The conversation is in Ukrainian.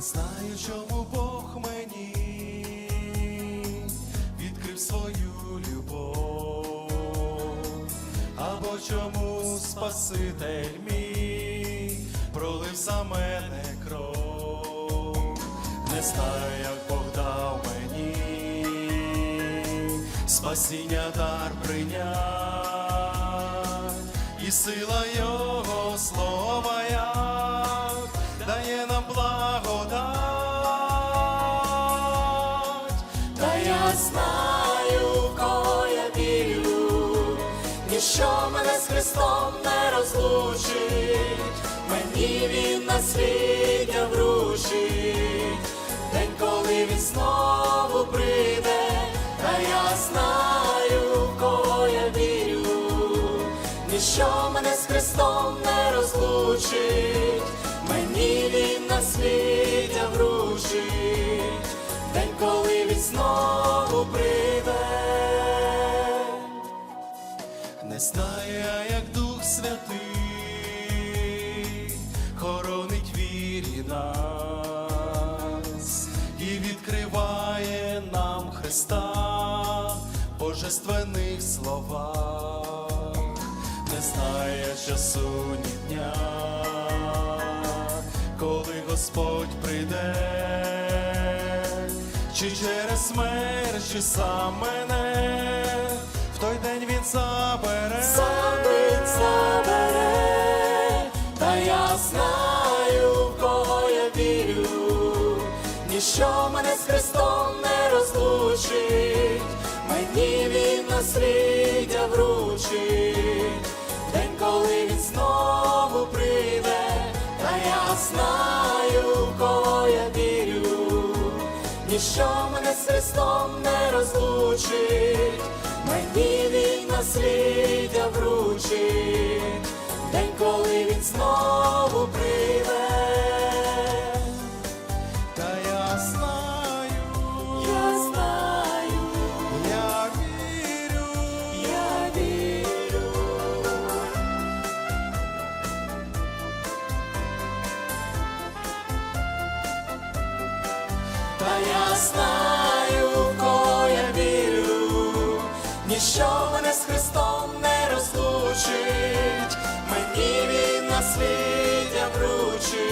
знаю, чому Бог мені відкрив свою любов, або чому Спаситель мій пролив за мене кров, не знаю, як Бог дав мені спасіння дар прийнять, і сила Його слова Христом не розлучить, мені він насліддя вручить, день, коли він знову прийде, та я знаю, в кого я вірю, ніщо мене з Христом не розлучить, мені він насліддя вручить. День, коли він знову прийде. Не як Дух Святий хоронить вірі нас і відкриває нам Христа божественних словах, не знає часу ні дня, коли Господь прийде, чи через смерть, чи сам мене, та я знаю, в кого я вірю, ніщо мене з Христом не розлучить, мені він насліддя вручить, день, коли він знову прийде, та я знаю, в кого я вірю, ніщо мене з Христом не розлучить, мені він насліддя вручить, день, коли він знову прийде. Та я знаю, Я знаю, я вірю, я вірю. Та я знаю, на світі.